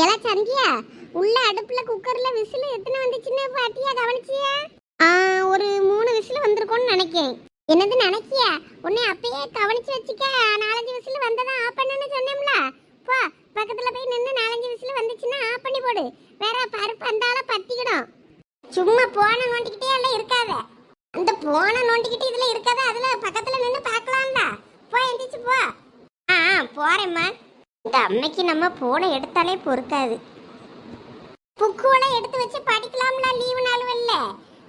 எலா சந்தியா உள்ள அடுப்புல குக்கர்ல விசில் எத்தனை வந்துச்சுன்னு பாத்தியா கவனிச்சியா? ஆ, ஒரு மூணு விசில் வந்திருக்கும்னு நினைக்கேன் என்னது நினைக்கிய? உன்னை அப்பயே கவனிச்சு வச்சுக்க நாலஞ்சு விசில் வந்ததா ஆஃப் பண்ணுன்னு சொன்னோம்ல. போ பக்கத்துல போய் நின்று நாலஞ்சு விசில் வந்துச்சுன்னா ஆஃப் பண்ணி போடு. வேற பருப்பு அந்தால பத்திக்கிடும். சும்மா போன நோண்டிக்கிட்டே எல்லாம் இருக்காத. அந்த போன நோண்டிக்கிட்டு இதுல இருக்காத அதுல பக்கத்துல நின்று பார்க்கலாம்டா போ எந்திரிச்சு போ. ஆ ஆ, போறேம்மா. இந்த அம்மைக்கு நம்ம போனை எடுத்தாலே பொறுக்காது. புக்குவெல்லாம் எடுத்து வச்சு படிக்கலாம்ல லீவு நாள் இல்ல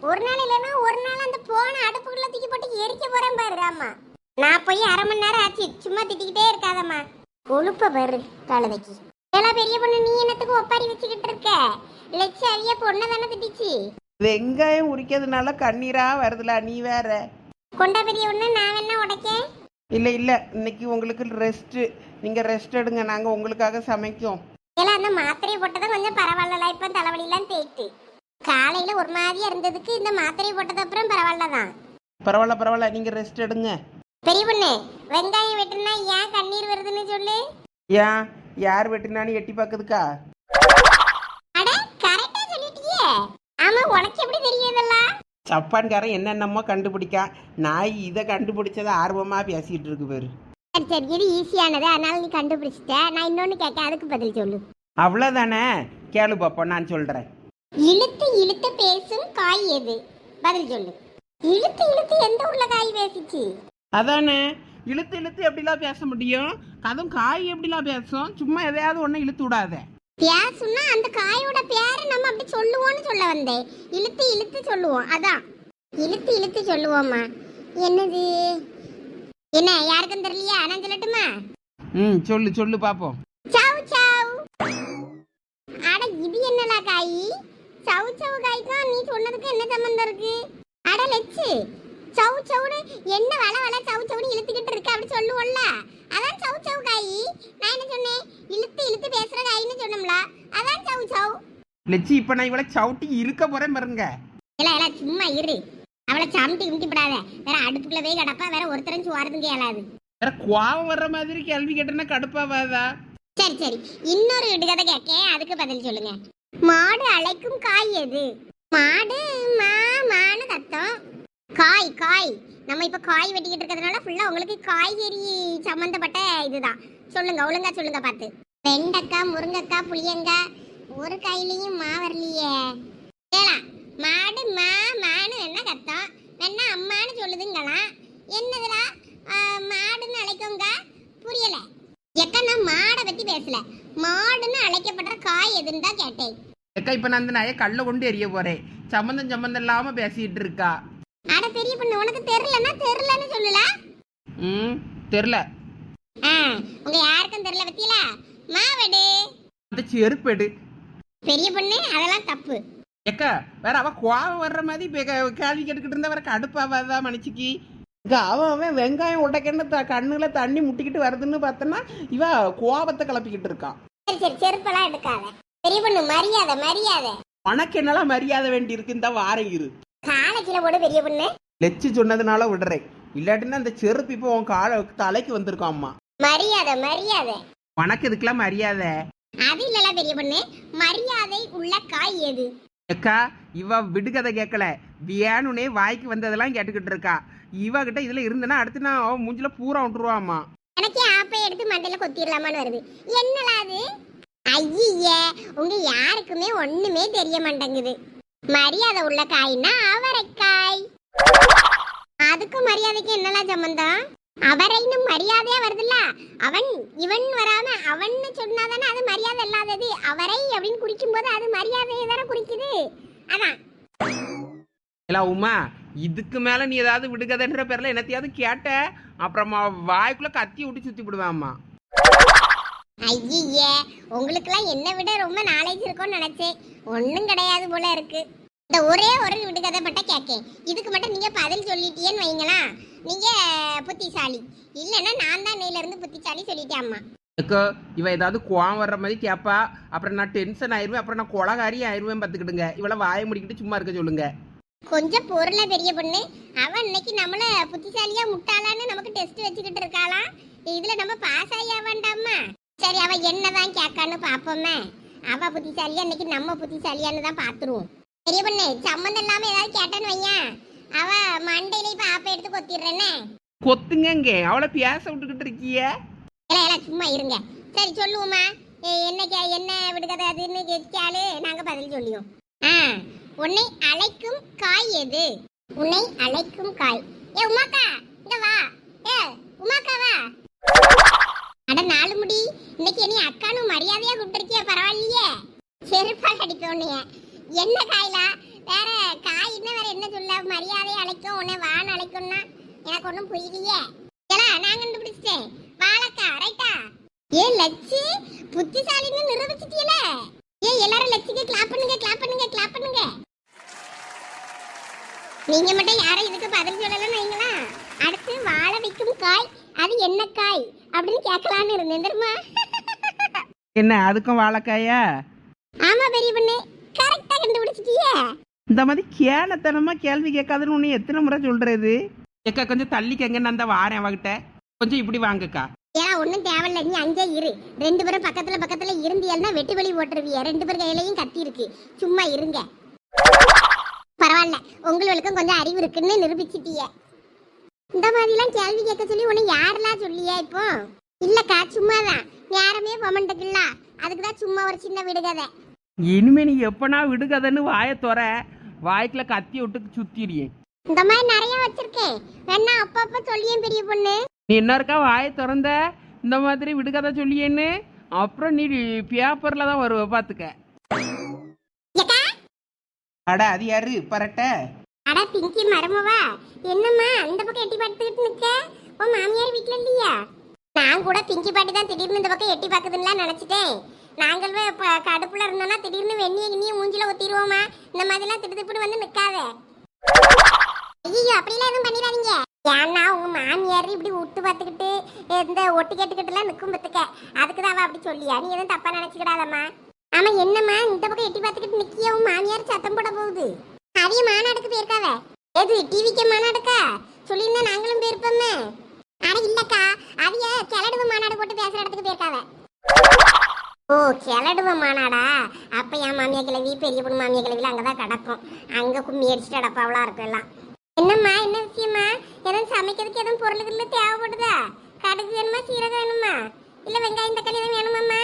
ஒரு நாள் இல்லைன்னா ஒரு நாள் அந்த போன அடுப்புக்குள்ள தூக்கி போட்டு எரிக்க போறேன் பாரு ஆமா நான் போய் அரை மணி நேரம் ஆச்சு சும்மா திட்டிக்கிட்டே இருக்காதம்மா. கொழுப்ப பாரு கழுதைக்கு. எல்லாம் பெரிய பொண்ணு நீ என்னத்துக்கு ஒப்பாரி வச்சுக்கிட்டு இருக்க? லட்ச அரிய பொண்ணை தானே திட்டிச்சு. வெங்காயம் உரிக்கிறதுனால கண்ணீரா வருதுல நீ வேற. கொண்டா பெரிய ஒண்ணு நான் வேணா உடைக்கேன். இல்லை இல்லை இன்னைக்கு உங்களுக்கு ரெஸ்ட்டு நீங்கள் ரெஸ்ட் எடுங்க நாங்கள் உங்களுக்காக சமைக்கோம். எல்லாம் அந்த மாத்திரையை போட்டதான் கொஞ்சம் பரவாயில்ல இப்போ தலைவலிலாம் தேய்த்து. காலையில ஒரு மாதிரியா இருந்ததுக்கு இந்த மாத்திரையை போட்டது அப்புறம் பரவாயில்ல தான் பரவாயில்ல பரவாயில்ல நீங்கள் ரெஸ்ட் எடுங்க. பெரிய பொண்ணு வெங்காயம் வெட்டுனா ஏன் கண்ணீர் வருதுன்னு சொல்லு. ஏன்? யார் வெட்டினான்னு எட்டி பார்க்குதுக்கா அட கரெக்டா சொல்லிட்டியே. ஆமா உனக்கு எப்படி தெரியுதெல்லாம் ஜப்பான்காரன் என்னென்னமோ கண்டுபிடிக்கான். நாய் இதை கண்டுபிடிச்சதை ஆர்வமாக பேசிகிட்டு இருக்கு பேர். சரி சரி இது ஈஸியானது அதனால நீ கண்டுபிடிச்சிட்ட. நான் இன்னொன்னு கேட்க அதுக்கு பதில் சொல்லு. அவ்வளோதானே கேளு பாப்போம் நான் சொல்கிறேன் இழுத்து இழுத்து பேசும் காய் எது? பதில் சொல்லு. இழுத்து இழுத்து எந்த ஊர்ல காய் பேசிச்சு? அதானே? இழுத்து இழுத்து எப்படிலாம் பேச முடியும்? அதுவும் காய் எப்படிலாம் பேசும்? சும்மா எதையாவது ஒன்று இழுத்து விடாத. பேசுனா அந்த காயோட பேரை நம்ம அப்படி சொல்லுவோம்னு சொல்ல வந்தேன். இழுத்து இழுத்து சொல்லுவோம். அதான். இழுத்து இழுத்து சொல்லுவோம்மா. என்னது? என்ன யாருக்கும் தெரியலையா? நான் சொல்லட்டுமா? ம் சொல்லு சொல்லு பார்ப்போம் சவு சவு. அட இது என்னடா காய்? சவு சவு காய்க்கும் நீ சொன்னதுக்கு என்ன சம்பந்தம் இருக்கு? அட லெச்சு. சவு சவுன்னு என்ன வள வள சவு சவுன்னு இழுத்துக்கிட்டு இருக்கு அப்படி சொல்லுவோம்ல? அதான் சவு சவு காய். நான் என்ன சொன்னேன்? இழுத்து இழுத்து பேசுற காயின்னு சொன்னோம்ல. அதான் சவு சவு. லட்சி இப்போ நான் இவளை சவுட்டி இருக்க போகிறேன் பாருங்க. இல்ல இல்ல சும்மா இரு. அவளை சமட்டி கும்பிடாத வேற அடுப்புக்குள்ள போய் கிடப்பா வேற ஒருத்தரும் சுவாரதும் கேளாது. வேற கோவம் வர்ற மாதிரி கேள்வி கேட்டேன்னா கடுப்பாவாதா? சரி சரி. இன்னொரு விடுகதை கேட்க அதுக்கு பதில் சொல்லுங்க. மாடு அழைக்கும் காய் எது? மாடு மா மான்னு கத்தம் காய் காய். நம்ம இப்ப காய் வெட்டிக்கிட்டு இருக்கிறதுனால ஃபுல்லா உங்களுக்கு காய்கறி சம்பந்தப்பட்ட இதுதான். சொல்லுங்க ஒழுங்கா சொல்லுங்க பார்த்து. வெண்டைக்காய் முருங்கைக்காய் புளியங்காய் ஒரு காயிலையும் மா வரலையே. ஏலா மாடு மா மான்னு என்ன கத்தம் வேணா அம்மான்னு சொல்லுதுங்களாம் என்னதுடா? மாடுன்னு அழைக்கோங்க புரியல. எக்கா நான் மாடை பத்தி பேசல. மாடுன்னு அழைக்கப்படுற காய் எதுன்னு தான் கேட்டேன். ஏக்கா இப்போ நான் அந்த நாயை கல்ல கொண்டு எறிய போறேன். சம்மந்தம் சம்மந்தம் இல்லாம பேசிட்டு இருக்கா? அட பெரிய பொண்ணு உனக்கு தெரியலன்னா தெரியலன்னு சொல்லல. ம் தெரில ஆ உங்க யாருக்கும் தெரியல பத்தியல? மாவடு. அந்த செருப்பெடு. பெரிய பொண்ணு அதெல்லாம் தப்பு. ஏக்கா வேற அவ கோவம் வர்ற மாதிரி கேள்வி கேட்டுக்கிட்டு இருந்தா வேற கடுப்பாவாதா மனுஷிக்கு? இங்க அவன் அவன் வெங்காயம் உடைக்கன்னு த கண்ணுல தண்ணி முட்டிக்கிட்டு வருதுன்னு பார்த்தோன்னா இவ கோபத்தை கிளப்பிக்கிட்டு இருக்கான் சரி சரி செருப்பெல்லாம் எடுக்காத. பெரிய பொண்ணு மரியாதை மரியாதை. உனக்கு என்னெல்லாம் மரியாதை வேண்டி இருக்கு? இந்த வாரம் இரு. காலை கீழே போடு பெரிய பொண்ணு. லெச்சு சொன்னதுனால விடுறேன் இல்லாட்டினா அந்த செருப்பு இப்போ உன் கால தலைக்கு வந்திருக்கான் அம்மா மரியாதை மரியாதை. உனக்கு இதுக்கெல்லாம் மரியாதை? அது இல்லல பெரிய பொண்ணு. மரியாதை உள்ள காய் எது? அக்கா இவ விடுகதை கேட்கல வியானுனே வாய்க்கு வந்ததெல்லாம் கேட்டுக்கிட்டு இருக்கா இவகிட்ட இதுல இருந்தனா அடுத்து நான் அவன் மூஞ்சில பூரா விட்டுருவாமா எனக்கே ஆப்பை எடுத்து மண்டையில கொத்திடலாமான்னு வருது. என்னடா அது? ஐய உங்க யாருக்குமே ஒண்ணுமே தெரிய மாட்டேங்குது. மரியாதை உள்ள காய்னா அவரைக்காய். அதுக்கும் மரியாதைக்கு என்னலாம் சம்பந்தம்? அவரைன்னு மரியாதையா வருதுல்ல? அவன் இவன் வராம அவன்னு சொன்னாதானே அது மரியாதை இல்லாதது. அவரை அப்படின்னு குறிக்கும் போது அது மரியாதையை தானே குறிக்குது. அதான். இல்ல உமா இதுக்கு மேல நீ ஏதாவது விடுகதைன்ற பேர்ல என்னத்தையாவது கேட்ட? அப்புறமா வாய்க்குள்ள கத்தி விட்டு சுத்தி விடுவாம்மா. ஐயே உங்களுக்கெல்லாம் என்னை விட ரொம்ப நாலேஜ் இருக்கும்னு நினைச்சேன். ஒன்றும் கிடையாது போல இருக்கு. இந்த ஒரே ஒரு விடுகதை மட்டும் கேட்கேன் இதுக்கு மட்டும் நீங்க பதில் சொல்லிட்டீங்கன்னு வைங்களா? நீங்க புத்திசாலி. இல்லைன்னா நான் தான் இருந்து புத்திசாலி சொல்லிட்டேன் அம்மா. அக்கா இவ ஏதாவது கோவம் வர்ற மாதிரி கேப்பா அப்புறம் நான் டென்ஷன் ஆயிருவேன் அப்புறம் நான் கொலகாரி ஆயிருவேன் பார்த்துக்கிடுங்க. இவள வாயை முடிக்கிட்டு சும்மா இருக்க சொல்லுங்க. கொஞ்சம் பொருளை பெரிய பொண்ணு. அவன் இன்னைக்கு நம்மள புத்திசாலியா முட்டாளான்னு நமக்கு டெஸ்ட் வச்சுக்கிட்டு இருக்காளாம் இதுல நம்ம பாஸ் வேண்டாமா சரி அவ என்னதான் கேட்கான்னு பாப்போமே அவ புத்திசாலியா இன்னைக்கு நம்ம புத்திசாலியான்னு தான் பாத்துருவோம் பெரிய பொண்ணு சம்மந்தம் இல்லாம ஏதாவது கேட்டான்னு வையன். அவ மண்டையில இப்ப ஆப்ப எடுத்து கொத்திடுறேன்னு. கொத்துங்க இங்கே. அவளை பேச விட்டுக்கிட்டு இருக்கிய? எல்லாம் எல்லாம் சும்மா இருங்க. சரி சொல்லுவோமா ஏ, என்ன கே என்ன விடுகதை அதுன்னு கேட்டாலு நாங்க பதில் சொல்லியோம் ஆ உன்னை அழைக்கும் காய் எது? உன்னை அழைக்கும் காய். ஏ உமாக்கா இங்க வா. ஏ உமாக்கா வா. அட நாலு முடி. இன்னைக்கு நீ அக்கானு மரியாதையா கூப்பிட்டுருக்கிய? பரவாயில்லையே. செருப்பால் அடிக்க உன்னைய. என்ன காய்லா? வேற காய் என்ன வேற என்ன சொல்ல? மரியாதையை அழைக்கும் உன்னை வான்னு அழைக்கும்னா எனக்கு ஒன்றும் புரியலையே. ஏலா நான் கண்டுபிடிச்சிட்டேன். வாழக்கா ரைட்டா ஏ லட்சு புத்திசாலின்னு நிரூபிச்சிட்டியல? ஏ எல்லாரும் லட்சுக்கு கிளாப் பண்ணுங்க கிளாப் பண்ணுங்க கிளாப் பண்ணுங்க. நீங்க மட்டும் யாரும் இதுக்கு பதில் சொல்லலன்னு வைங்களா? அடுத்து வாழ வைக்கும் காய் அது என்ன காய் அப்படின்னு கேட்கலான்னு இருந்தேன் தெரியுமா? என்ன அதுக்கும் வாழைக்காயா? ஆமா பெரிய பொண்ணு. கரெக்டா கண்டுபிடிச்சிட்டியே இந்த மாதிரி கேனத்தனமா கேள்வி கேட்காதுன்னு உன்னை எத்தனை முறை சொல்றது? எக்கா கொஞ்சம் தள்ளிக்கங்க நான் அந்த வாரேன் அவகிட்ட. கொஞ்சம் இப்படி வாங்கக்கா. ஏன்னா ஒன்றும் தேவையில்ல. நீ அங்கே இரு. ரெண்டு பேரும் பக்கத்துல பக்கத்துல இருந்தியல்னா வெட்டு வெளி போட்டுருவிய ரெண்டு பேர் கையிலையும் கத்தி இருக்கு. சும்மா இருங்க. பரவாயில்ல. உங்களுக்கும் கொஞ்சம் அறிவு இருக்குன்னு நிரூபிச்சிட்டிய. இந்த மாதிரிலாம் கேள்வி கேட்க சொல்லி உன்னை யாரெல்லாம் சொல்லியா இப்போ? இல்லக்கா சும்மாதான். யாருமே பொமண்டுக்குல்ல. அதுக்கு தான் சும்மா ஒரு சின்ன விடுகதை. இனிமே நீ எப்பனா விடுகதைன்னு வாயை துற. வாய்க்குள்ள கத்தி விட்டு சுத்திடுயே இந்த மாதிரி நிறைய வச்சிருக்கேன் வேணா அப்பப்ப சொல்லியேன் பெரிய பொண்ணு. நீ இன்னொருக்கா வாயை திறந்த? இந்த மாதிரி விடுகதை சொல்லியேன்னு? அப்புறம் நீ பேப்பர்ல தான் வருவ பாத்துக்க. அட அது யாரு? பரட்ட? அட பிங்கி மரமவா. என்னம்மா அந்த பக்கம் எட்டி பார்த்துக்கிட்டு நிக்க? உன் மாமியார் வீட்ல இல்லையா? நான் கூட பிங்கி பாட்டி தான் திடீர்னு இந்த பக்கம் எட்டி பார்க்குதுன்னு நினைச்சிட்டேன். நாங்கள் இப்போ கடுப்பில் கடுப்புல இருந்தோம்னா திடீர்னு வெந்நிய கிண்ணிய மூஞ்சில ஒத்திடுவோமா இந்த மாதிரிலாம் திட்டு வந்து நிற்காத ஐயோ அப்படிலாம் எதுவும் பண்ணிடாதீங்க. ஏன்னா உங்க மாமியார் இப்படி விட்டு பார்த்துக்கிட்டு இந்த ஒட்டு கேட்டுக்கிட்டுலாம் நிற்கும் பத்துக்க அதுக்கு தான் அப்படி சொல்லியா. நீ எதுவும் தப்பா நினைச்சுக்கிடாதம்மா. ஆமா என்னம்மா? இந்த பக்கம் எட்டி பார்த்துக்கிட்டு நிக்கிய? உன் மாமியார் சத்தம் போட போகுது. அவிய மாநாடுக்கு போயிருக்காவ? எது டிவிக்கு மாநாடுக்கா? சொல்லியிருந்தா நாங்களும் போயிருப்போமே. அட இல்லக்கா அவிய கிளடுவு மாநாடு போட்டு பேசுற இடத்துக்கு போயிருக்காவ. ஓ கிளடுவ மாநாடா அப்போ என் மாமியா கிழவி பெரிய பொண்ணு மாமியா கிழவியில் அங்கே தான் கிடக்கும். அங்கே கும்மி அடிச்சுட்டு அடப்பாவெல்லாம் இருக்கும் எல்லாம் என்னம்மா என்ன விஷயமா எதுவும் சமைக்கிறதுக்கு எதுவும் பொருளுக்கு தேவைப்படுதா? கடுகு வேணுமா சீரகம் வேணுமா? இல்ல வெங்காயம் தக்காளி எதுவும் வேணுமாம்மா?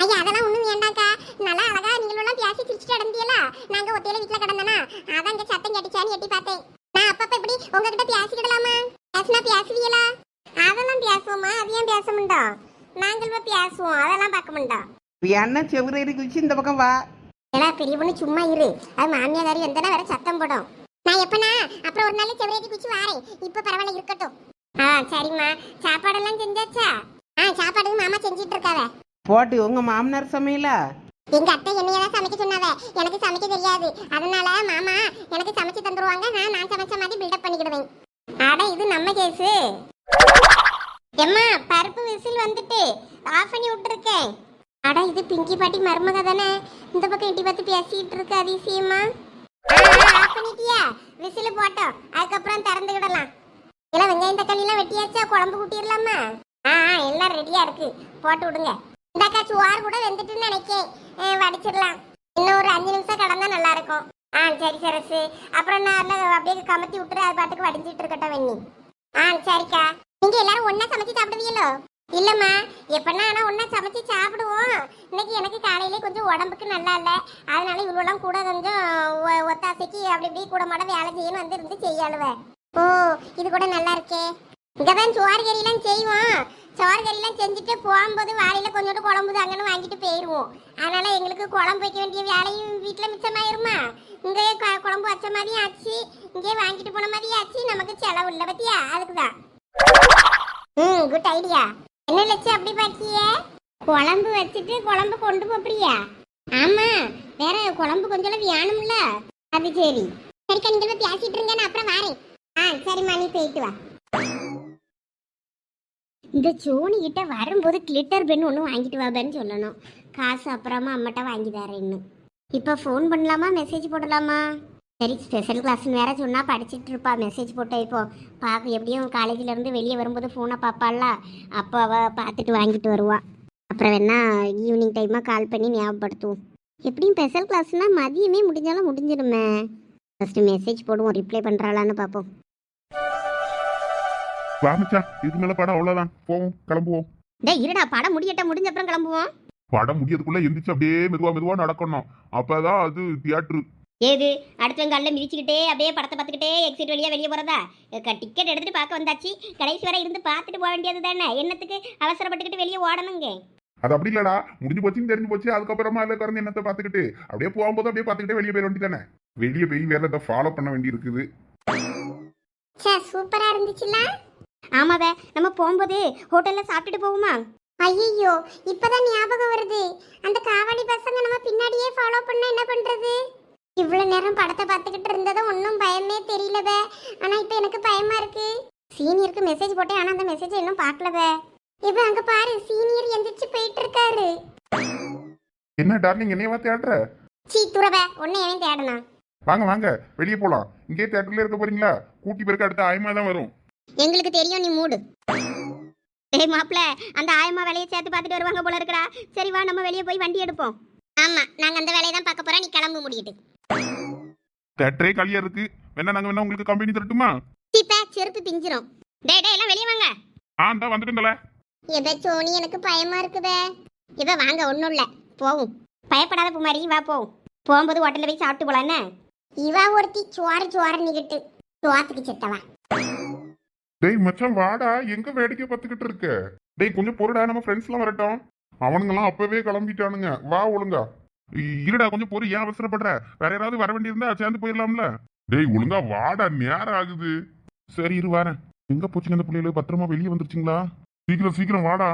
ஐயா அதெல்லாம் ஒண்ணும் வேண்டாக்கா நல்லா அழகா நீங்களும் பேசி சிரிச்சுட்டு அடந்தியலா நாங்க ஒத்தையில வீட்டுல கிடந்தனா? அதான் இங்க சத்தம் கட்டிச்சான்னு எட்டி பார்த்தேன். நான் அப்பப்ப இப்படி உங்ககிட்ட பேசிக்கிடலாமா பேசினா பேசுவீங்களா அதெல்லாம் பேசுவோமா அது ஏன் பேச மாட்டோம் நாங்கள் போய் பேசுவோம். அதெல்லாம் பார்க்க மாட்டோம் என்ன செவ்வறு இருக்கு? இந்த பக்கம் வா. ஏடா பெரிய பொண்ணு சும்மா இரு. அது மாமியாதாரி வந்தனா வேற சத்தம் போடும். நான் எப்பனா? அப்புறம் ஒரு நாள் செவரேத்தி குச்சி வாரேன். இப்ப பரவாயில்ல இருக்கட்டும். ஆ சரிம்மா. சாப்பாடெல்லாம் செஞ்சாச்சா? ஆ சாப்பாடு மாமா செஞ்சிட்டு இருக்காவ. போட்டு உங்க மாமனார் சமையலா? எங்க அத்தை என்னையதான் சமைக்க சொன்னாவ. எனக்கு சமைக்க தெரியாது. அதனால மாமா எனக்கு சமைச்சு தந்துருவாங்க. நான் நான் சமைச்ச மாதிரி பில்டப் பண்ணிக்கிடுவேன். அட இது நம்ம கேஸு எம்மா பருப்பு விசில் வந்துட்டு. ஆஃப் பண்ணி விட்டுருக்கேன். அடா இது பிங்கி பாட்டி மருமக தானே. இந்த பக்கம் இட்டி பார்த்து பேசிட்டு இருக்கு அதிசயமா? ஆஃப் பண்ணிட்டியா? விசில் போட்டோம். அதுக்கப்புறம் திறந்துக்கிடலாம் இல்ல வெங்காயம் தக்காளி எல்லாம் வெட்டியாச்சா? குழம்பு கூட்டிடலாமா ஆ ஆ, எல்லாம் ரெடியா இருக்கு. போட்டு விடுங்க. இந்தாக்கா சுவார் கூட வெந்துட்டுன்னு நினைக்கேன். வடிச்சிடலாம். இன்னும் ஒரு அஞ்சு நிமிஷம் கடந்தா நல்லா இருக்கும் ஆ சரி சரசு. அப்புறம் நான் அப்படியே கமத்தி விட்டுரு அது பாட்டுக்கு வடிஞ்சிட்டு இருக்கட்டும் வெண்ணி. ஆ சரிக்கா. நீங்க எல்லாரும் ஒண்ணா சமைச்சு சாப்பிடுவீங்களோ? இல்லம்மா எப்பன்னா ஆனா ஒண்ணா சமைச்சு சாப்பிடுவோம். இன்னைக்கு எனக்கு காலையிலே கொஞ்சம் உடம்புக்கு நல்லா இல்ல. அதனால இவ்வளோலாம் கூட கொஞ்சம் ஒத்தாசைக்கு அப்படி இப்படி கூட மாட வேலை செய்யணும் வந்து இருந்து செய்யாளுவேன் ஓ இது கூட நல்லா இருக்கே. இங்கதான் சோறு கறியெல்லாம் செய்வோம். சோறு கறியெல்லாம் செஞ்சுட்டு போகும்போது வாழையில கொஞ்சோண்டு குழம்பு தாங்கன்னு வாங்கிட்டு போயிடுவோம் அதனால எங்களுக்கு குழம்பு வைக்க வேண்டிய வேலையும் வீட்டில் மிச்சமாயிருமா? இங்கேயே குழம்பு வச்ச மாதிரியும் ஆச்சு. இங்கேயே வாங்கிட்டு போன மாதிரியும் ஆச்சு. நமக்கு செலவு இல்லை பத்தியா? அதுக்கு தான் ம் குட் ஐடியா என்ன லட்சம் அப்படி பாக்கிய? குழம்பு வச்சுட்டு குழம்பு கொண்டு போப்பிடியா? ஆமா வேற குழம்பு கொஞ்சம் வேணும்ல. அது சரி. சரிக்கா நீங்க போய் பேசிட்டு இருங்க நான் அப்புறம் வரேன். ஆ சரிம்மா நீ போயிட்டு வா. இந்த சோனி கிட்ட வரும்போது கிளிட்டர் பென் ஒன்று வாங்கிட்டு வாபேன்னு சொல்லணும். காசு அப்புறமா அம்மாட்ட வாங்கி தரேன்னு. இப்போ ஃபோன் பண்ணலாமா மெசேஜ் போடலாமா? சரி ஸ்பெஷல் கிளாஸ்னு வேற சொன்னா படிச்சிட்டு இருப்பா. மெசேஜ் போட்டே இப்போ பார்க்க எப்படியும் காலேஜ்ல இருந்து வெளியே வரும்போது ஃபோனை பார்ப்பாள்ல அப்போ அவ பார்த்துட்டு வாங்கிட்டு வருவா. அப்போ அப்புறம் வேணா ஈவினிங் டைமாக கால் பண்ணி ஞாபகப்படுத்துவோம். எப்படியும் ஸ்பெஷல் கிளாஸ்னால் மதியமே முடிஞ்சாலும் முடிஞ்சிடுமே. ஃபஸ்ட்டு மெசேஜ் போடுவோம் ரிப்ளை பண்ணுறாளான்னு பார்ப்போம் வா மச்சான் இதுக்கு மேல படம் அவ்வளவுதான். போவோம் கிளம்புவோம். டேய் இருடா படம் முடியட்ட முடிஞ்ச அப்புறம் கிளம்புவோம். படம் முடியறதுக்குள்ள எந்திரிச்சு அப்படியே மெதுவா மெதுவா நடக்கணும். அப்பதான் அது தியேட்டர் ஏது? அடுத்தவங்க கல்ல மிதிச்சுக்கிட்டே அப்படியே படத்தை பார்த்துக்கிட்டே எக்ஸிட் வழியா வெளியே போறதா? டிக்கெட் எடுத்துட்டு பார்க்க வந்தாச்சு. கடைசி வரை இருந்து பார்த்துட்டு போக வேண்டியது தானே? என்னத்துக்கு அவசரப்பட்டுக்கிட்டு வெளியே ஓடணுங்க? அது அப்படி இல்லடா. முடிஞ்சு போச்சுன்னு தெரிஞ்சு போச்சு. அதுக்கப்புறமா அதுல திறந்து என்னத்தை பார்த்துக்கிட்டு? அப்படியே போகும்போது அப்படியே பார்த்துக்கிட்டே வெளியே போயிட வேண்டியதானே வெளியே போய் வேற ஏதாவது ஃபாலோ பண்ண வேண்டி இருக்குது சே சூப்பரா இருந்துச்சுல ஆமாவே நம்ம போகும்போது ஹோட்டல்ல சாப்பிட்டுட்டு போவோமா? ஐயோ இப்பதான் ஞாபகம் வருது. அந்த காவடி பசங்க நம்ம பின்னாடியே ஃபாலோ பண்ண என்ன பண்றது? இவ்வளவு நேரம் படத்தை பார்த்துக்கிட்டு இருந்ததும் ஒன்றும் பயமே தெரியலவே. ஆனா இப்போ எனக்கு பயமா இருக்கு. சீனியருக்கு மெசேஜ் போட்டேன். ஆனா அந்த மெசேஜ் இன்னும் பார்க்கலவே. இப்போ அங்க பாரு சீனியர் எந்திரிச்சு போயிட்டு இருக்காரு. என்ன டார்லிங் என்னையவா தேடுற? சீ துறவே ஒன்னு எவன் தேடனா? வாங்க வாங்க வெளியே போலாம். இங்கே தேட்டர்ல இருக்க போறீங்களா? கூட்டி பிறகு அடுத்த ஆயமா தான் வரும். எங்களுக்கு தெரியும் நீ மூடு. ஏய் மாப்ள அந்த ஆயம்மா வேலையை சேர்த்து பார்த்துட்டு வருவாங்க போல இருக்கடா. சரி வா நம்ம வெளியே போய் வண்டி எடுப்போம். ஆமா நாங்க அந்த வேலையை தான் பார்க்க போறோம். நீ கிளம்ப முடியுது. தேட்டரே காலியா இருக்கு. வேணா நாங்க வேணா உங்களுக்கு கம்பெனி தரட்டுமா? சீப்பா செருப்பு பிஞ்சிரும். டேய் டேய் எல்லாம் வெளியே வாங்க. ஆ இந்த வந்துட்டுங்களே எதை சோனி எனக்கு பயமா இருக்குதே. இவ வாங்க ஒண்ணும் இல்ல. போவும். பயப்படாத குமாரி வா போவும் போகும்போது ஹோட்டல்ல போய் சாப்பிட்டு போலான்னு இவா ஒருத்தி சோறு சோறு நிக்கிட்டு. சோத்துக்கு செத்தவா. டேய் மச்சான் வாடா. எங்க வேடிக்கை பார்த்துக்கிட்டு இருக்க? டேய் கொஞ்சம் பொறுடா நம்ம ஃப்ரெண்ட்ஸ் எல்லாம் வரட்டும். அவனுங்கெல்லாம் அப்பவே கிளம்பிட்டானுங்க. வா ஒழுங்கா. இருடா கொஞ்சம் பொறு ஏன் அவசரப்படுற? வேற யாராவது வர வேண்டியிருந்தா சேர்ந்து போயிடலாம்ல. டேய் ஒழுங்கா வாடா நேரம் ஆகுது. சரி இரு வரேன். எங்க போச்சுங்க அந்த பிள்ளைகள்? பத்திரமா வெளியே வந்துருச்சுங்களா? சீக்கிரம் சீக்கிரம் வாடா.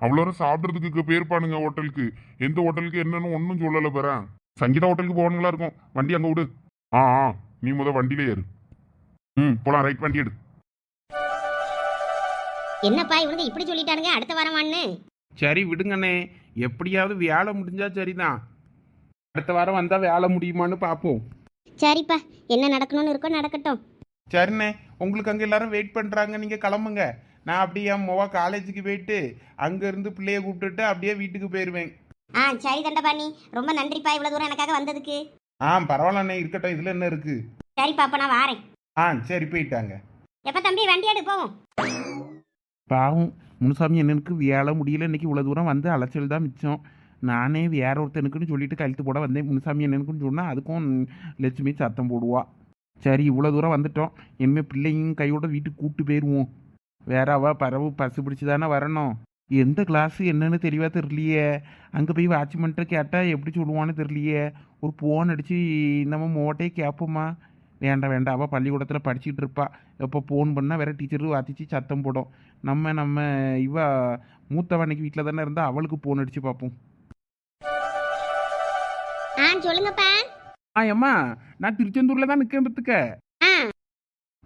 அவ்வளோ நேரம் சாப்பிட்றதுக்கு போயிருப்பானுங்க ஹோட்டலுக்கு. எந்த ஹோட்டலுக்கு என்னன்னு ஒன்றும் சொல்லலை பாரு. சங்கீதா ஹோட்டலுக்கு போகணுங்களா இருக்கும். வண்டி அங்கே விடு. ஆ ஆ நீ முத வண்டியிலே ஏறு. ம் போலாம் ரைட் வண்டி எடு. என்னப்பா இவனுங்க இப்படி சொல்லிட்டானுங்க? அடுத்த வாரமான்னு சரி விடுங்கண்ணே. எப்படியாவது வேலை முடிஞ்சா சரிதான். அடுத்த வாரம் வந்தா வேலை முடியுமான்னு பார்ப்போம் சரிப்பா. என்ன நடக்கணும்னு இருக்கோ நடக்கட்டும். சரிண்ணே. உங்களுக்கு அங்கே எல்லாரும் வெயிட் பண்ணுறாங்க நீங்கள் கிளம்புங்க. நான் அப்படியே என் மொவா காலேஜுக்கு போயிட்டு அங்கேருந்து பிள்ளைய கூப்பிட்டுட்டு அப்படியே வீட்டுக்கு போயிடுவேன் ஆ சரி தண்டபாணி ரொம்ப நன்றிப்பா இவ்வளவு தூரம் எனக்காக வந்ததுக்கு. ஆ பரவாயில்லண்ணே. இருக்கட்டும். இதில் என்ன இருக்குது சரிப்பா அப்ப நான் வாரேன். ஆ சரி போயிட்டாங்க. எப்ப தம்பி? வண்டி எடு போவோம். பாவம். முனுசாமி என்னனுக்கு வேலை முடியல. இன்னைக்கு இவ்வளோ தூரம் வந்து அலைச்சல் தான் மிச்சம். நானே வேற ஒருத்தனுக்குன்னு சொல்லிட்டு கழுத்து போட வந்தேன். முனுசாமி என்னனுக்குன்னு சொன்னால் அதுக்கும் லட்சுமி சத்தம் போடுவா. சரி இவ்வளோ தூரம் வந்துட்டோம். இனிமேல் பிள்ளைங்க கையோட வீட்டுக்கு கூப்பிட்டு போயிடுவோம் வேற அவ பறவு பசு பிடிச்சி தானே வரணும். எந்த கிளாஸு என்னன்னு தெளிவாக தெரியலையே. அங்கே போய் வாட்ச்மேன்ட்ட கேட்டால் எப்படி சொல்லுவான்னு தெரியலையே. ஒரு ஃபோன் அடித்து நம்ம மோட்டையே கேட்போமா வேண்டாம் வேண்டாம். அவள் பள்ளிக்கூடத்தில் படிச்சுட்டு இருப்பா. எப்போ ஃபோன் பண்ணால் வேறு டீச்சரு வாத்திச்சு சத்தம் போடும். நம்ம நம்ம இவ மூத்தவ அன்னைக்கு வீட்டில் தானே இருந்தால் அவளுக்கு ஃபோன் அடித்து பார்ப்போம் ஆ சொல்லுங்கப்பா. ஆ அம்மா நான் திருச்செந்தூரில் தான் நிற்கேன் பத்துக்க ஆ.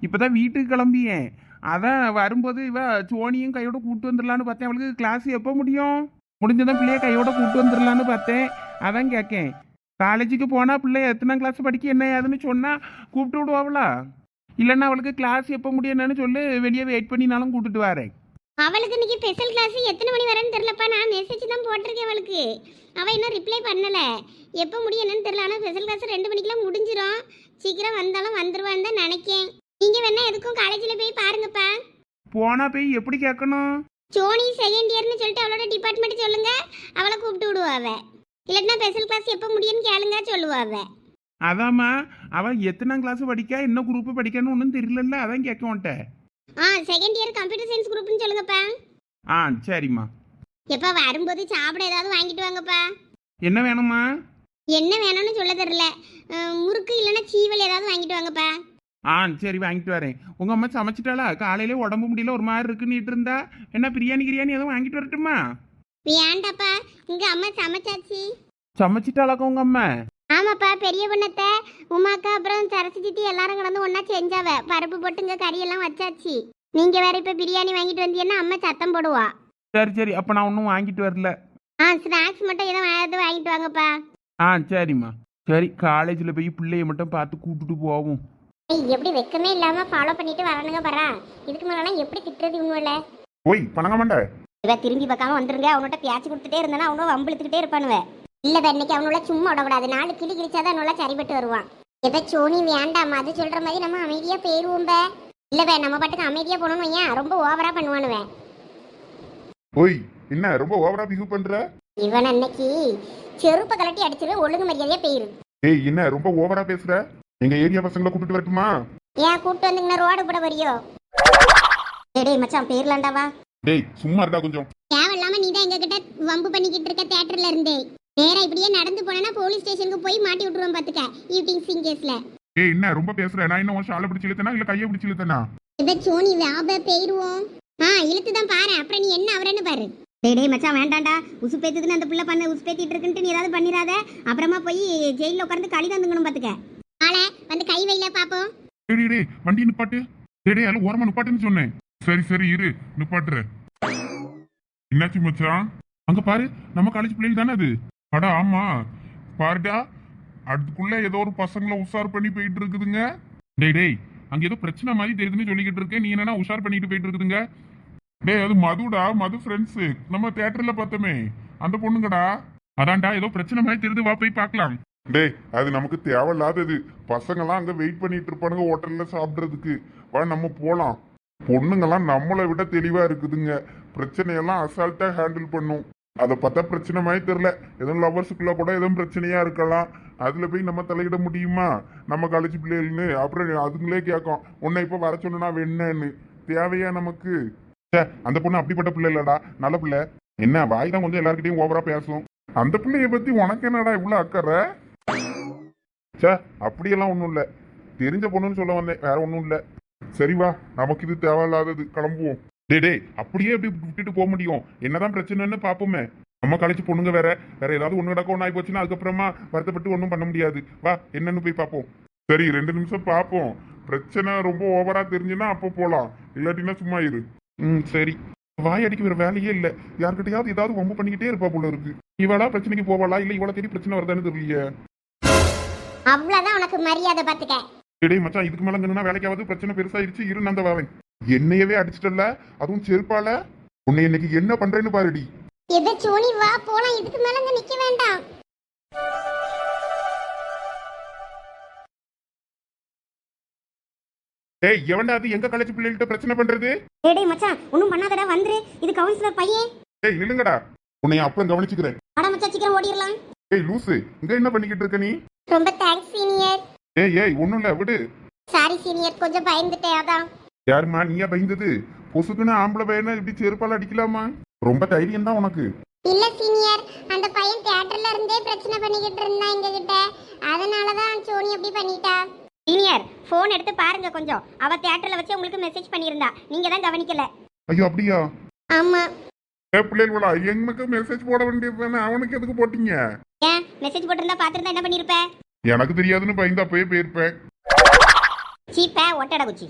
இப்போ தான் வீட்டுக்கு கிளம்பியேன். அதான் வரும்போது இவ சோனியும் கையோட கூட்டு வந்துடலான்னு பார்த்தேன். அவளுக்கு கிளாஸ் எப்போ முடியும்? முடிஞ்சதான் பிள்ளைய கையோட கூட்டு வந்துடலான்னு பார்த்தேன். அதான் கேட்கேன் காலேஜுக்கு போனால் பிள்ளை எத்தனை கிளாஸ் படிக்க என்ன ஏதுன்னு சொன்னால் கூப்பிட்டு விடுவாங்களா இல்லைன்னா அவளுக்கு கிளாஸ் எப்போ முடியும் என்னன்னு சொல்லு வெளியே வெயிட் பண்ணினாலும் கூட்டிட்டு வரேன். அவளுக்கு இன்னைக்கு ஸ்பெஷல் கிளாஸ் எத்தனை மணி வரேன்னு தெரியலப்பா. நான் மெசேஜ் தான் போட்டிருக்கேன் அவளுக்கு. அவள் இன்னும் ரிப்ளை பண்ணல. எப்போ முடியும் என்னன்னு தெரியல. ஆனால் ஸ்பெஷல் கிளாஸ் ரெண்டு மணிக்கெல்லாம் முடிஞ்சிரும். சீக்கிரம் வந்தாலும் வந்துருவான்னு தான் நினைக்கேன். நீங்கள் வேணா எதுக்கும் காலேஜில் போய் பாருங்கப்பா. போனா போய் எப்படி கேட்கணும்? சோனி செகண்ட் இயர்னு சொல்லிட்டு அவளோட டிபார்ட்மெண்ட் சொல்லுங்க. அவளை கூப்பிட்டு விடுவாவ இல்லைன்னா ஸ்பெஷல் கிளாஸ் எப்போ முடியும்னு கேளுங்க சொல்லுவாவ அதாம்மா அவன் எத்தனாம் கிளாஸ் படிக்கா என்ன குரூப் படிக்கன்னு ஒன்றும் தெரியலல்ல. அதான் கேட்க மாட்டேன் ஆ செகண்ட் இயர் கம்ப்யூட்டர் சயின்ஸ் குரூப்னு சொல்லுங்கப்பா. ஆ சரிம்மா. எப்போ வரும்போது சாப்பிட ஏதாவது வாங்கிட்டு வாங்கப்பா. என்ன வேணும்மா? என்ன வேணும்னு சொல்ல தெரியல. அஹ், முறுக்கு இல்லைன்னா சீவல் ஏதாவது வாங்கிட்டு வாங்கப்பா. ஆ சரி வாங்கிட்டு வரேன். உங்க அம்மா சமைச்சிட்டாளா? காலையிலே உடம்பு முடியல ஒரு மாதிரி இருக்குன்னு இருந்தா. என்ன பிரியாணி கிரியாணி எதுவும் வாங்கிட்டு வரட்டுமா? வேண்டாப்பா இங்க அம்மா சமைச்சாச்சு. சமைச்சிட்டாளாக்கா உங்க அம்மா? ஆமாப்பா பெரிய பொண்ணத்தை. உமாக்கா அப்புறம் சரசு சித்தி எல்லாரும் கலந்து ஒண்ணா செஞ்சாவ. பருப்பு போட்டுங்க கறி எல்லாம் வச்சாச்சு. நீங்க வேற இப்ப பிரியாணி வாங்கிட்டு வந்தீங்கன்னா அம்மா சத்தம் போடுவா. சரி சரி அப்போ நான் ஒன்றும் வாங்கிட்டு வரல. ஆ ஸ்நாக்ஸ் மட்டும் ஏதோ ஏதாவது வாங்கிட்டு வாங்கப்பா. ஆ சரிம்மா. சரி காலேஜில் போய் பிள்ளைய மட்டும் பார்த்து கூட்டிட்டு போவோம். ஏய், எப்படி வெக்கமே இல்லாம ஃபாலோ பண்ணிட்டு வரணுங்க பரா. இதுக்கு மேலாம் எப்படி திட்டுறது இவங்கள ஓய் பணங்க மாண்ட. இவ திரும்பி பார்க்காம வந்துருங்க. அவனோட பேச்சு கொடுத்துட்டே இருந்தானா அவனும் வம்பிழுத்துக்கிட்டே இருப்பானுவ. இல்ல இன்னைக்கு அவனோட சும்மா விடக்கூடாது. நாலு கிளி கிழிச்சாதான் அவனோட சரிபட்டு வருவான். இப்ப சோனி வேண்டாம் அது சொல்ற மாதிரி நம்ம அமைதியா பே. இல்லவே நம்ம பாட்டுக்கு அமைதியா போனோம் ஏன் ரொம்ப ஓவரா பண்ணுவானுவேன் ஓய் என்ன ரொம்ப ஓவரா பிஹேவ் பண்ற? இவன் அன்னைக்கு செருப்பை கலட்டி அடிச்சிருவேன் ஒழுங்கு மரியாதையா போயிரு. ஏய் என்ன ரொம்ப ஓவரா பேசுற? எங்க ஏரியா பசங்களை கூட்டிட்டு வரட்டுமா? ஏன் கூப்பிட்டு வந்தீங்கன்னா ரோடு போட வரியோ? டேய் டேய் மச்சான் பேர்லாண்டாவா டேய் சும்மா இருடா கொஞ்சம். தேவையில்லாம நீ தான் எங்க கிட்ட வம்பு பண்ணிக்கிட்டு இருக்க தியேட்டர்ல இருந்தே. நேரா இப்படியே நடந்து போனா போலீஸ் ஸ்டேஷனுக்கு போய் மாட்டி விட்டுருவோம் பாத்துக்க. ஈட்டிங் சிங் கேஸ்ல ஏய் என்ன ரொம்ப பேசுற? நான் என்ன உன் ஷாலை பிடிச்சி இழுத்தனா? இல்ல கையை பிடிச்சி இழுத்தனா? இத சோனி வியாப போயிருவோம். ஆ இழுத்து தான் பாரு. அப்புறம் நீ என்ன அவரன்னு பாரு. டேய் டேய் மச்சான் வேண்டாம்டா. உசு பேத்துதுன்னு அந்த புள்ள பண்ண. உசு பேத்திட்டு இருக்குன்ட்டு நீ ஏதாவது பண்ணிராத அப்புறமா போய் ஜெயில உட்கார்ந்து களி தந்துங்கணும் பாத்துக்க. ஆளை வந்து கை வைல பாப்போம். டேய் டேய், வண்டி நிப்பாட்டு. டேய் டேய் எல்லாம் ஓரமா நிப்பாட்டுன்னு சொன்னேன். சரி சரி இரு. நிப்பாட்டுறேன். என்னாச்சு மச்சான்? அங்க பாரு. நம்ம காலேஜ் பிள்ளைகள் தானே அது? அட ஆமா. பாருடா அதுக்குள்ள ஏதோ ஒரு பசங்களை உஷார் பண்ணி போயிட்டு இருக்குதுங்க டேய் டேய் அங்க ஏதோ பிரச்சனை மாதிரி தெரியுதுன்னு சொல்லிக்கிட்டு இருக்கேன். நீ என்னன்னா உஷார் பண்ணிட்டு போயிட்டு இருக்குதுங்க டேய் அது மதுடா மது ஃப்ரெண்ட்ஸ் நம்ம தியேட்டர்ல பார்த்தோமே. அந்த பொண்ணுங்கடா. அதான்டா ஏதோ பிரச்சனை மாதிரி தெரியுது. வா போய் பார்க்கலாம். டேய் அது நமக்கு தேவையில்லாதது. பசங்கெல்லாம் அங்க வெயிட் பண்ணிட்டு இருப்பானுங்க ஹோட்டல்ல சாப்பிடுறதுக்கு. வா நம்ம போலாம். பொண்ணுங்கெல்லாம் நம்மளை விட தெளிவா இருக்குதுங்க. பிரச்சனையெல்லாம் அசால்ட்டா ஹேண்டில் பண்ணும். அதை பார்த்தா பிரச்சனை மாதிரி தெரில. எதுவும் லவர்ஸுக்குள்ள கூட எதுவும் பிரச்சனையா இருக்கலாம். அதில் போய் நம்ம தலையிட முடியுமா? நம்ம காலேஜ் பிள்ளைகள்னு. அப்புறம் அதுங்களே கேட்கும் உன்னை இப்போ வர சொன்னா என்னன்னு தேவையா நமக்கு? ச்சே, அந்த பொண்ணு அப்படிப்பட்ட பிள்ளை இல்லடா. நல்ல பிள்ளை. என்ன வாய் தான் கொஞ்சம் எல்லாருக்கிட்டையும் ஓவரா பேசும். அந்த பிள்ளைய பத்தி உனக்கு என்னடா இவ்வளோ அக்கறை? சே அப்படியெல்லாம் ஒன்றும் இல்லை. தெரிஞ்ச பொண்ணுன்னு சொல்ல வந்தேன். வேற ஒன்றும் இல்லை. சரி வா நமக்கு இது தேவையில்லாதது. கிளம்புவோம். டேய் டேய் அப்படியே எப்படி விட்டுட்டு போக முடியும். என்னதான் பிரச்சனைன்னு பார்ப்போமே நம்ம காலேஜ் பொண்ணுங்க வேற. வேற ஏதாவது ஒன்று நடக்க ஒன்று ஆகி போச்சுன்னா அதுக்கப்புறமா வருத்தப்பட்டு ஒன்றும் பண்ண முடியாது. வா என்னன்னு போய் பார்ப்போம் சரி ரெண்டு நிமிஷம் பார்ப்போம் பிரச்சனை ரொம்ப ஓவரா தெரிஞ்சுன்னா அப்போ போகலாம் இல்லாட்டினா சும்மா இரு. ம் சரி. வாய் அடிக்க வேற வேலையே இல்லை. யார்கிட்டயாவது ஏதாவது வம்பு பண்ணிக்கிட்டே இருப்பா போல இருக்கு. இவளா பிரச்சனைக்கு போவாளா? இல்லை இவளை தேடி பிரச்சனை வருதான்னு தெரியலையே. அவ்வளவுதான் உனக்கு மரியாதை பாத்துக்க. டேய் மச்சான் இதுக்கு மேல நின்னா வேலைக்காவது பிரச்சனை பெருசாயிருச்சு. இரு நான் அந்த வரேன். என்னையவே அடிச்சிட்டல அதுவும் செருப்பால? உன்னை இன்னைக்கு என்ன பண்றேன்னு பாருடி. எதை சோனி வா போலாம். இதுக்கு மேல இங்க நிக்க வேண்டாம். டேய் எவன்டா அது? எங்க காலேஜ் பிள்ளைகிட்ட பிரச்சனை பண்றது? டேய் மச்சான் ஒன்றும் பண்ணாதடா வந்துரு. இது கவுன்சிலர் பையன். டேய் நில்லுங்கடா. உன்னை அப்புறம் கவனிச்சுக்கிறேன். அட மச்சான் சீக்கிரம் ஓடிடலாம் டேய் லூசு இங்க என்ன பண்ணிக்கிட்டு இருக்க நீ? ரொம்ப தேங்க்ஸ் சீனியர் டேய் ஏய் ஒண்ணும் இல்ல விடு. சாரி சீனியர் கொஞ்சம் பயந்துட்டேன் அதான். யாரும்மா நீயா பயந்தது? பொசுக்குன்னு ஆம்பளை பையனை இப்படி செருப்பால அடிக்கலாமா? ரொம்ப தைரியம் தான் உனக்கு. இல்ல சீனியர். அந்த பையன் தியேட்டர்ல இருந்தே பிரச்சனை பண்ணிக்கிட்டு இருந்தான் எங்க கிட்ட அதனால தான் சோனி அப்படி பண்ணிட்டா. சீனியர் ஃபோன் எடுத்து பாருங்க கொஞ்சம். அவ தியேட்டர்ல வச்சு உங்களுக்கு மெசேஜ் பண்ணியிருந்தா. நீங்க தான் கவனிக்கல. ஐயோ அப்படியா? ஆமா. ஏ பிள்ளைகளா எங்களுக்கு மெசேஜ் போட வேண்டியது அவனுக்கு எதுக்கு போட்டீங்க? ஏன்? மெசேஜ் போட்டிருந்தா பாத்துருந்தா என்ன பண்ணிருப்ப? எனக்கு தெரியாதுன்னு பயந்து அப்பவே போயிருப்பேன் சீப்ப ஒட்டட குச்சி.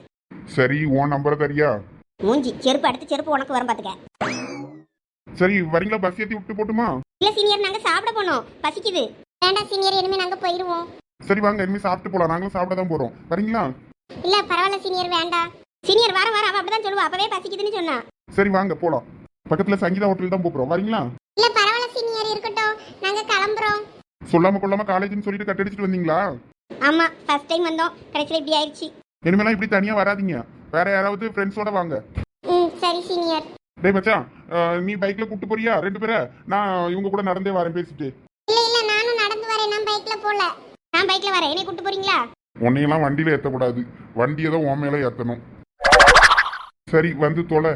சரி உன் நம்பரை தரியா? மூஞ்சி செருப்பு அடுத்து செருப்பு உனக்கு வரும் பாத்துக்க. சரி வரீங்களா? பஸ் ஏத்தி விட்டு போட்டுமா? இல்ல சீனியர் நாங்க சாப்பிட போனோம். பசிக்குது. வேண்டாம் சீனியர் இனிமே நாங்க போயிருவோம். சரி வாங்க இனிமே சாப்பிட்டு போலாம். நாங்களும் சாப்பிட தான் போறோம். வரீங்களா? இல்ல பரவாயில்ல சீனியர் வேண்டாம். சீனியர் வர வர அவ அப்படிதான் சொல்லுவா. அப்பவே பசிக்குதுன்னு சொன்னா. சரி வாங்க போலாம். பக்கத்துல சங்கீதா ஹோட்டல் தான் போறோம் வரீங்களா? இல்ல பரவாயில்ல சீனியர் இருக்கட்டும். நாங்க கிளம்புறோம். சொல்லாம கொள்ளாம காலேஜ்னு சொல்லிட்டு கட்டடிச்சிட்டு வந்தீங்களா? ஆமா ஃபர்ஸ்ட் டைம் வந்தோம். கடைசியில இப்படி ஆயிடுச்சு. இனிமேலாம் இப்படி தனியா வராதீங்க. வேற யாராவது ஃப்ரெண்ட்ஸோட வாங்க. ம் சரி சீனியர் டேய் மச்சான் அஹ், நீ பைக்ல கூட்டு போறியா? ரெண்டு பேரை? நான் இவங்க கூட நடந்தே வரேன் பேசிட்டு. இல்ல இல்ல நானும் நடந்து வரேன். நான் பைக்ல போல. நான் பைக்ல வரேன். என்னை கூட்டு போறீங்களா? உன்னையெல்லாம் வண்டியில ஏத்தக்கூடாது. வண்டியை தான் உன் மேல ஏத்தணும். சரி வந்து தொலை.